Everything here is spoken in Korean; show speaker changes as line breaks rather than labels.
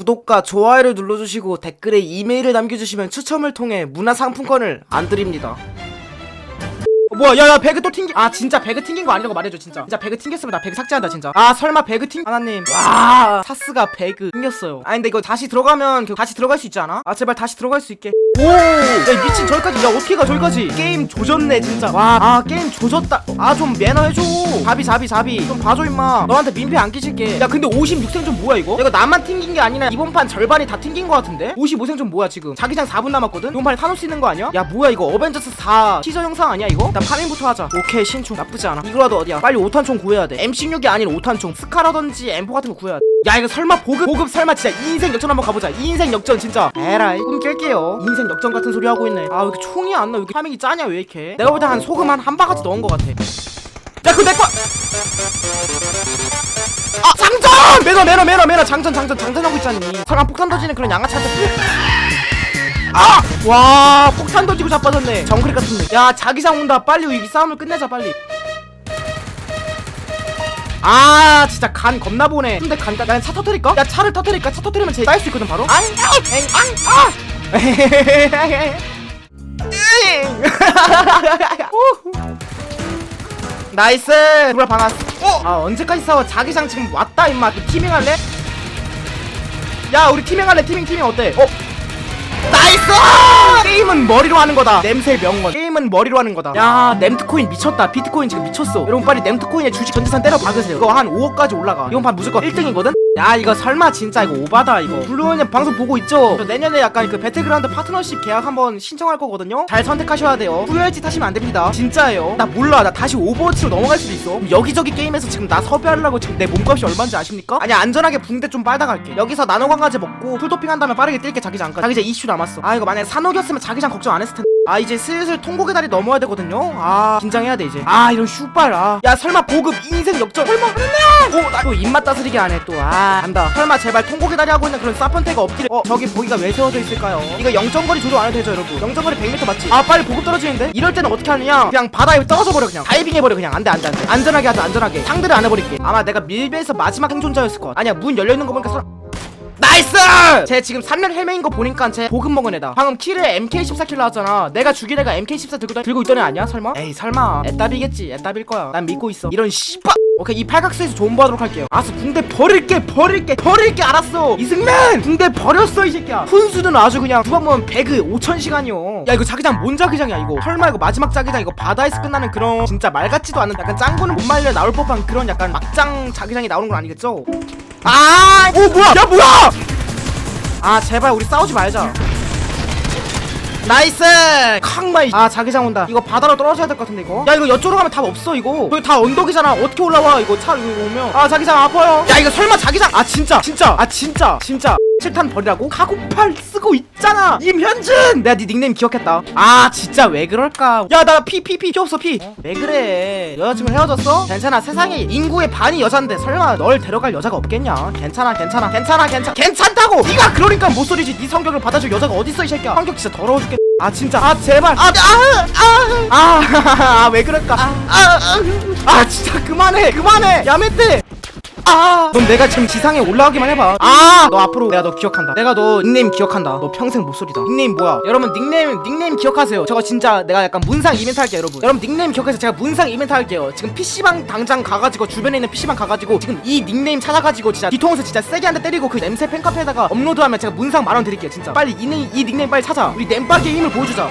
구독과 좋아요를 눌러주시고 댓글에 이메일을 남겨주시면 추첨을 통해 문화상품권을 안 드립니다. 어, 뭐야 야야 배그 또 튕기 아 진짜 배그 튕긴 거 아니라고 말해줘 진짜. 진짜 배그 튕겼으면 나 배그 삭제한다 진짜. 아 설마 배그 튕 하나님. 와 사스가 배그 튕겼어요. 아니 근데 이거 다시 들어가면 그 다시 들어갈 수 있지 않아? 아 제발 다시 들어갈 수 있게 오야 미친 저기까지. 야 어떻게 가 저기까지? 게임 조졌네 진짜. 와 아 게임 조졌다. 아 좀 매너 해줘. 자비 자비 자비. 좀 봐줘 임마. 너한테 민폐 안 끼칠게. 야 근데 56생 좀 뭐야 이거? 야, 이거 나만 튕긴 게 아니라 이번 판 절반이 다 튕긴 거 같은데? 55생 좀 뭐야 지금? 자기장 4분 남았거든? 이번 판에 타노스 있는 거 아니야? 야 뭐야 이거? 어벤져스 4 티저 영상 아니야 이거? 일단 파밍부터 하자. 오케이 신총 나쁘지 않아. 이거라도 어디야? 빨리 5탄총 구해야 돼. M16이 아닌 5탄총. 스카라든지 M4 같은 거 구해야 돼 야 이거 설마 보급? 보급 설마 진짜 2인생 역전 한번 가보자. 2인생 역전 진짜. 에라이. 꿈 깰게요. 2인생 역전 같은 소리 하고 있네. 아 왜 이렇게 총이 안 나? 왜 이렇게 파밍이 짜냐 왜 이렇게? 내가 볼 때 한 소금 한 한 바가지 넣은 거 같아. 야 그거 내꺼! 아 장전! 매너 매너 매너 매너. 장전 장전 장전하고 있잖니. 설마 폭탄 던지는 그런 양아치한테 아! 와 폭탄 던지고 자빠졌네. 정크릭 같은데. 야 자기장 온다. 빨리 이 싸움을 끝내자 빨리 아 진짜 간 겁나 보네 근데 간 나는 차 터뜨릴까? 야 차를 터뜨릴까? 차 터뜨리면 제 쌓일 수 있거든 바로 앙앙아 나이스 돌아 방았어 어? 아 언제까지 싸워 자기장 지금 왔다 임마 그 티밍 할래? 야 우리 티밍 할래 티밍 티밍 어때? 어? 나이스! 게임은 머리로 하는 거다. 냄새 명언. 게임은 머리로 하는 거다. 야, nem트코인 미쳤다. 비트코인 지금 미쳤어. 여러분 빨리 nem트코인에 주식 전재산 때려 박으세요. 이거 한 5억까지 올라가. 이번 판 무조건 1등이거든. 야, 이거 설마 진짜 이거 오바다 이거. 블루원님 방송 보고 있죠? 저 내년에 약간 그 배틀그라운드 파트너십 계약 한번 신청할 거거든요. 잘 선택하셔야 돼요. 후회할지 타시면 안 됩니다. 진짜예요. 나 몰라. 나 다시 오버워치로 넘어갈 수도 있어. 여기저기 게임에서 지금 나 섭외하려고 지금 내 몸값이 얼마인지 아십니까? 아니 안전하게 붕대 좀 빨다 갈게. 여기서 나노 강화제 먹고 풀도핑 한 다음에 빠르게 뛸게 자기장 까지. 자기장 20초 남았어. 아 이거 만약에 산옥이었으면 자기장 걱정 안 했을 텐데. 아 이제 슬슬 통곡의 다리 넘어야 되거든요. 아 긴장해야 돼 이제. 아 이런 슈발 아. 야 설마 보급 인생 역전. 설마 그랬네. 오나또 입맛 다스리게 하네 또. 아 간다. 설마 제발 통곡의 다리 하고 있는 그런 사펀테가 없기를. 어 저기 보기가 왜 세워져 있을까요? 이거 영점거리 조절 안 해도 되죠 여러분. 영점거리 100m 맞지? 아 빨리 보급 떨어지는데? 이럴 때는 어떻게 하느냐? 그냥 바다에 떨어져 버려 그냥. 다이빙 해버려 그냥. 안돼 안돼 안돼. 안전하게 하자 안전하게. 상대를 안 해버릴게. 아마 내가 밀배에서 마지막 생존자였을 것 같아. 아니야 문 열려 있는 거 보니까 사람. 나이스! 쟤 지금 3년 헬메인 거 보니까 쟤 보급 먹은 애다. 방금 킬에 MK14킬 나왔잖아. 내가 죽인 애가 MK14 들고, 들고 있던 애 아니야? 설마? 에이 설마. 애답이겠지. 애답일 거야. 난 믿고 있어. 이런 씨바! 오케이 이 팔각수에서 존버하도록 할게요. 알았어 붕대 버릴게 버릴게 버릴게 알았어 이승맨 붕대 버렸어 이 새끼야 훈수는 아주 그냥 두번 보면 배그 5천 시간이요 야 이거 자기장 뭔 자기장이야 이거 설마 이거 마지막 자기장 이거 바다에서 끝나는 그런 진짜 말 같지도 않은 약간 짱구는 못 말려 나올 법한 그런 약간 막장 자기장이 나오는 건 아니겠죠? 아, 오 뭐야? 야 뭐야? 아 제발 우리 싸우지 말자. 나이스! 캉마이. 아 자기장 온다. 이거 바다로 떨어져야 될 것 같은데 이거? 야 이거 여쪽으로 가면 답 없어 이거. 거기 다 언덕이잖아. 어떻게 올라와 이거? 차 이거 오면. 아 자기장 아파요. 야 이거 설마 자기장? 아 진짜. 진짜. 아 진짜. 진짜 칠탄 버리라고? 카고팔 쓰고 있잖아! 임현준! 내가 네 닉네임 기억했다. 아 진짜 왜 그럴까? 야 나 피 피 피 피 없어 피 왜 그래? 여자친구 헤어졌어? 괜찮아 세상에. 인구의 반이 여잔데 설마 널 데려갈 여자가 없겠냐? 괜찮아 괜찮아 괜찮아 괜찮아 괜찮다고! 네가 그러니까 못 소리지? 네 성격을 받아줄 여자가 어딨어 이 새끼야? 성격 진짜 더러워 죽겠. 아 진짜. 아 제발. 아아아아왜 그럴까? 아아 아, 진짜 그만해 그만해! 야매떼 아, 넌 내가 지금 지상에 올라가기만 해봐. 아, 너 앞으로 내가 너 기억한다. 내가 너 닉네임 기억한다. 너 평생 못소리다. 닉네임 뭐야? 여러분 닉네임 닉네임 기억하세요. 저거 진짜 내가 약간 문상 이벤트 할게요, 여러분. 여러분 닉네임 기억해서 제가 문상 이벤트 할게요. 지금 PC방 당장 가가지고 주변에 있는 PC방 가가지고 지금 이 닉네임 찾아가지고 진짜 뒤통수 진짜 세게 한 대 때리고 그 냄새 팬카페에다가 업로드하면 제가 문상 만원 드릴게요, 진짜. 빨리 이, 닉- 이 닉네임 빨리 찾아. 우리 nem박의 힘을 보여주자.